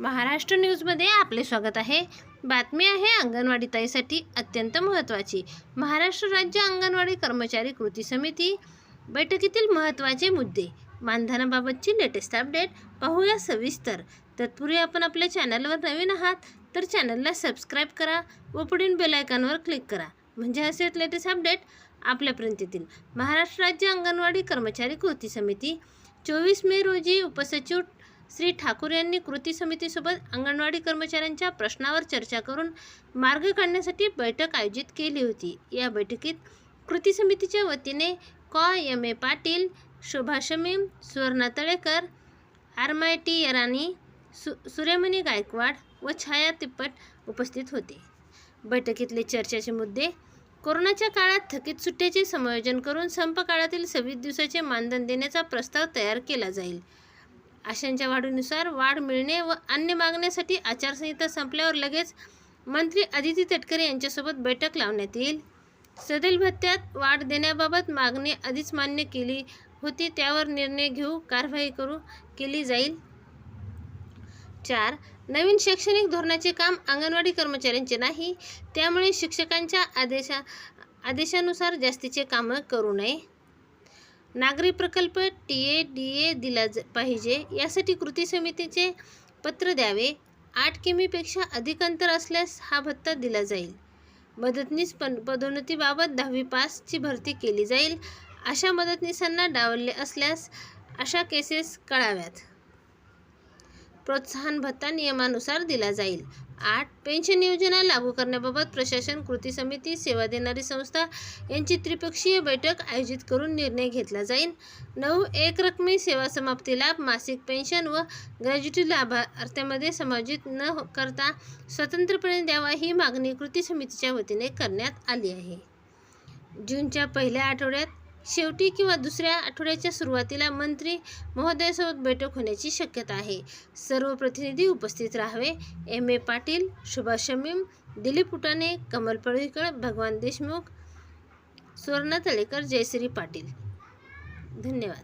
महाराष्ट्र न्यूजमध्ये आपले स्वागत आहे. बातमी आहे अंगणवाडी ताईसाठी अत्यंत महत्त्वाची. महाराष्ट्र राज्य अंगणवाडी कर्मचारी कृती समिती बैठकीतील महत्त्वाचे मुद्दे. मानधनाबाबतची लेटेस्ट अपडेट पाहूया सविस्तर. तत्पूर्वी आपण आपल्या चॅनलवर नवीन आहात तर चॅनलला सबस्क्राईब करा व पुढील बेलायकॉनवर क्लिक करा. म्हणजे असेच लेटेस्ट अपडेट आपल्यापर्यंत येतील महाराष्ट्र राज्य अंगणवाडी कर्मचारी कृती समिती चोवीस मे रोजी उपसचिव श्री ठाकूर यांनी कृती समितीसोबत अंगणवाडी कर्मचाऱ्यांच्या प्रश्नावर चर्चा करून मार्ग काढण्यासाठी बैठक आयोजित केली होती. या बैठकीत कृती समितीच्या वतीने कॉ. एम. ए. पाटील शोभा शमीम सुवर्णा तळेकर आरमायटी यरानी सु सूर्यमणी गायकवाड व छाया तिप्पट उपस्थित होते. बैठकीतले चर्चेचे मुद्दे कोरोनाच्या काळात थकीत सुट्ट्याचे समायोजन करून संप काळातील सव्वीस दिवसाचे मानधन देण्याचा प्रस्ताव तयार केला जाईल. आशांच्या वाढीनुसार वाढ मिळणे व अन्य मागण्यासाठी आचारसंहिता संपल्यावर लगेच मंत्री आदिती तटकरे यांच्यासोबत बैठक लावण्यात येईल. सदल भत्त्यात वाढ देण्याबाबत मागणी आधीच मान्य केली होती त्यावर निर्णय घेऊ कारवाई करू केली जाईल. चार. नवीन शैक्षणिक धोरणाचे काम अंगणवाडी कर्मचाऱ्यांचे नाही त्यामुळे शिक्षकांच्या आदेशा आदेशानुसार जास्तीचे कामं करू नये. नागरी प्रकल्प टी ए डी ए दिला ज पाहिजे. यासाठी कृती समितीचे पत्र द्यावे. आठ किमीपेक्षा अधिक अंतर असल्यास हा भत्ता दिला जाईल. मदतनीस पण पदोन्नतीबाबत दहावी पासची भरती केली जाईल. अशा मदतनीसांना डावलले असल्यास अशा केसेस कळाव्यात. प्रोत्साहन भत्ता नियमानुसार दिला जाईल. आठ पेन्शन योजना लागू करण्याबाबत प्रशासन कृती समिती सेवा देणारी संस्था यांची त्रिपक्षीय बैठक आयोजित करून निर्णय घेतला जाईल. नऊ एक रकमी सेवा समाप्ती लाभ मासिक पेन्शन व ग्रॅज्युटी लाभार्थ्यामध्ये समायोजित न करता स्वतंत्रपणे द्यावा ही मागणी कृती समितीच्या वतीने करण्यात आली आहे. जूनच्या पहिल्या आठवड्यात शेवटी किंवा दुसऱ्या आठवड्याच्या सुरुवातीला मंत्री महोदयासोबत बैठक होण्याची शक्यता आहे. सर्व प्रतिनिधी उपस्थित राहावे. एम. ए. पाटील सुभाष शमीम दिलीप उटाणे कमल पळीकर भगवान देशमुख सुवर्णा तळेकर जयश्री पाटील. धन्यवाद.